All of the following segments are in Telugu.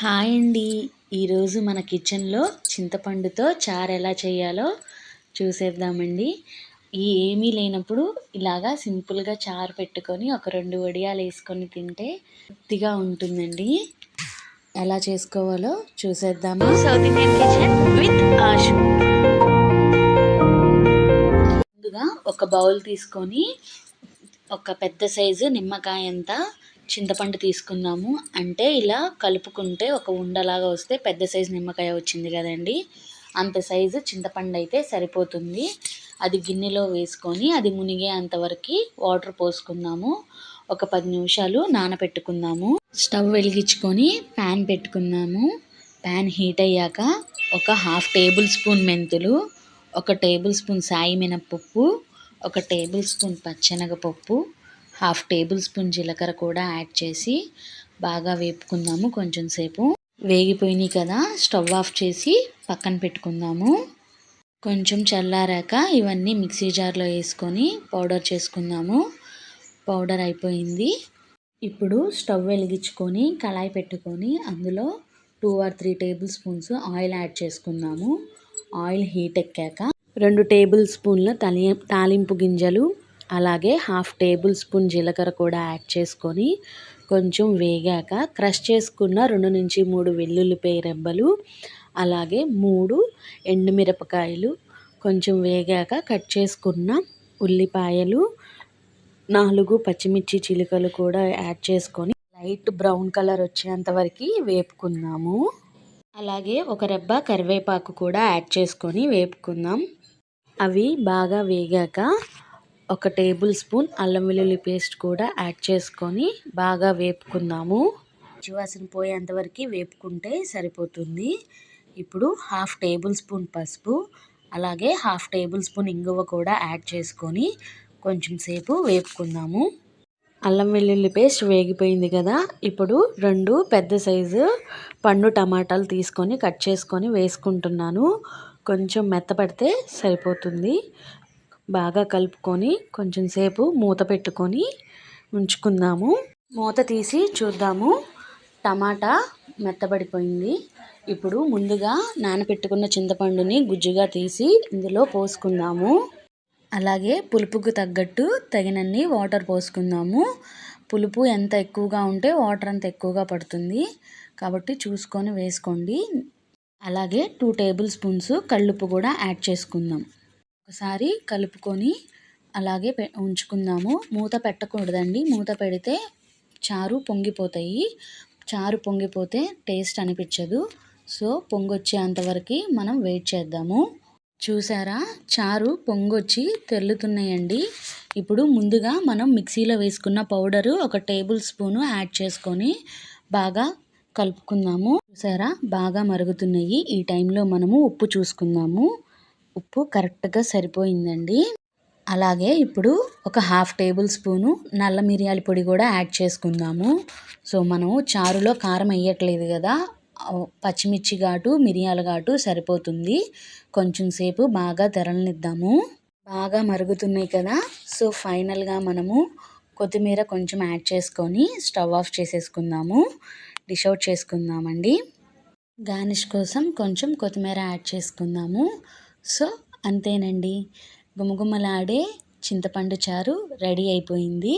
హాయ్ అండి. ఈరోజు మన కిచెన్లో చింతపండుతో చారు ఎలా చేయాలో చూసేద్దామండి. ఈ ఏమీ లేనప్పుడు ఇలాగా సింపుల్గా చారు పెట్టుకొని ఒక రెండు వడియాలు వేసుకొని తింటే తృప్తిగా ఉంటుందండి. ఎలా చేసుకోవాలో చూసేద్దాము? South Indian kitchen with Ashu ముందుగా ఒక బౌల్ తీసుకొని ఒక పెద్ద సైజు నిమ్మకాయ అంతా చింతపండు తీసుకుందాము అంటే ఇలా కలుపుకుంటే ఒక ఉండలాగా వస్తే పెద్ద సైజు నిమ్మకాయ వచ్చింది కదండి. అంత సైజు చింతపండు అయితే సరిపోతుంది. అది గిన్నెలో వేసుకొని అది మునిగే అంతవరకు వాటర్ పోసుకుందాము. ఒక పది నిమిషాలు నానబెట్టుకున్నాము స్టవ్ వెలిగించుకొని ప్యాన్ పెట్టుకుందాము ప్యాన్ హీట్ అయ్యాక ఒక హాఫ్ టేబుల్ స్పూన్ మెంతులు ఒక టేబుల్ స్పూన్ సాయి మినప్పప్పు ఒక టేబుల్ స్పూన్ పచ్చెనగపప్పు హాఫ్ టేబుల్ స్పూన్ జీలకర్ర కూడా యాడ్ చేసి బాగా వేపుకుందాము కొంచెం సేపు. వేగిపోయినాయి కదా స్టవ్ ఆఫ్ చేసి పక్కన పెట్టుకుందాము. కొంచెం చల్లారాక ఇవన్నీ మిక్సీ జార్లో వేసుకొని పౌడర్ చేసుకుందాము. పౌడర్ అయిపోయింది. ఇప్పుడు స్టవ్ వెలిగించుకొని కళాయి పెట్టుకొని అందులో two or three tablespoons oil add చేసుకుందాము. ఆయిల్ హీట్ ఎక్కాక రెండు టేబుల్ స్పూన్ల తలి తాలింపు గింజలు అలాగే హాఫ్ టేబుల్ స్పూన్ జీలకర్ర కూడా యాడ్ చేసుకొని కొంచెం వేగాక క్రష్ చేసుకున్న రెండు నుంచి మూడు వెల్లుల్లిపాయ రెబ్బలు అలాగే మూడు ఎండుమిరపకాయలు కొంచెం వేగాక కట్ చేసుకున్న ఉల్లిపాయలు నాలుగు పచ్చిమిర్చి చిలుకలు కూడా యాడ్ చేసుకొని లైట్ బ్రౌన్ కలర్ వచ్చేంత వరకు వేపుకుందాము. అలాగే ఒక రెబ్బ కరివేపాకు కూడా యాడ్ చేసుకొని వేపుకుందాం. అవి బాగా వేగాక ఒక టేబుల్ స్పూన్ అల్లం వెల్లుల్లి పేస్ట్ కూడా యాడ్ చేసుకొని బాగా వేపుకుందాము. పచ్చివాసన పోయేంతవరకు వేపుకుంటే సరిపోతుంది. ఇప్పుడు హాఫ్ టేబుల్ స్పూన్ పసుపు అలాగే హాఫ్ టేబుల్ స్పూన్ ఇంగువ కూడా యాడ్ చేసుకొని కొంచెం సేపు వేపుకుందాము. అల్లం వెల్లుల్లి పేస్ట్ వేగిపోయింది కదా ఇప్పుడు రెండు పెద్ద సైజు పండు టమాటాలు తీసుకొని కట్ చేసుకొని వేసుకుంటున్నాను. కొంచెం మెత్తపడితే సరిపోతుంది. బాగా కలుపుకొని కొంచెం సేపు మూత పెట్టుకొని ఉంచుకుందాము. మూత తీసి చూద్దాము. టమాటా మెత్తబడిపోయింది. ఇప్పుడు ముందుగా నానబెట్టుకున్న చింతపండుని గుజ్జుగా తీసి ఇందులో పోసుకుందాము. అలాగే పులుపుకు తగ్గట్టు తగినన్ని వాటర్ పోసుకుందాము. పులుపు ఎంత ఎక్కువగా ఉంటే వాటర్ అంత ఎక్కువగా పడుతుంది. కాబట్టి చూసుకొని వేసుకోండి. అలాగే టూ టేబుల్ స్పూన్స్ కళ్ళుప్పు కూడా యాడ్ చేసుకుందాం. ఒకసారి కలుపుకొని అలాగే పె ఉంచుకుందాము. మూత పెట్టకూడదండి. మూత పెడితే చారు పొంగిపోతాయి. చారు పొంగిపోతే టేస్ట్ అనిపించదు. సో పొంగొచ్చేంతవరకు మనం వెయిట్ చేద్దాము. చూసారా? చారు పొంగొచ్చి తెల్లుతున్నాయండి. ఇప్పుడు ముందుగా మనం మిక్సీలో వేసుకున్న పౌడరు ఒక టేబుల్ స్పూను యాడ్ చేసుకొని బాగా కలుపుకుందాము. చూసారా? బాగా మరుగుతున్నాయి. ఈ టైంలో మనము ఉప్పు చూసుకుందాము. ఉప్పు కరెక్ట్గా సరిపోయిందండి. అలాగే ఇప్పుడు ఒక హాఫ్ టేబుల్ స్పూను నల్ల మిరియాల పొడి కూడా యాడ్ చేసుకుందాము. సో మనము చారులో కారం వేయట్లేదు కదా పచ్చిమిర్చి ఘాటు మిరియాల ఘాటు సరిపోతుంది. కొంచెం సేపు బాగా తెరలనిద్దాము. బాగా మరుగుతున్నాయి కదా సో ఫైనల్గా మనము కొత్తిమీర కొంచెం యాడ్ చేసుకొని స్టవ్ ఆఫ్ చేసేసుకుందాము. డిష్ అవుట్ చేసుకుందామండి. గార్నిష్ కోసం కొంచెం కొత్తిమీర యాడ్ చేసుకుందాము. సో అంతేనండి. గుమగుమలాడే చింతపండు చారు రెడీ అయిపోయింది.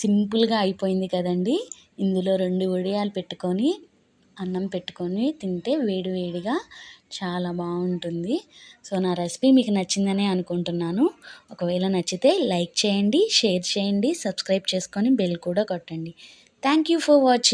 సింపుల్గా అయిపోయింది కదండి. ఇందులో రెండు వడియాలు పెట్టుకొని అన్నం పెట్టుకొని తింటే వేడివేడిగా చాలా బాగుంటుంది. సో నా రెసిపీ మీకు నచ్చిందనే అనుకుంటున్నాను. ఒకవేళ నచ్చితే లైక్ చేయండి షేర్ చేయండి సబ్స్క్రైబ్ చేసుకొని బెల్ కూడా కొట్టండి. Thank you for watching.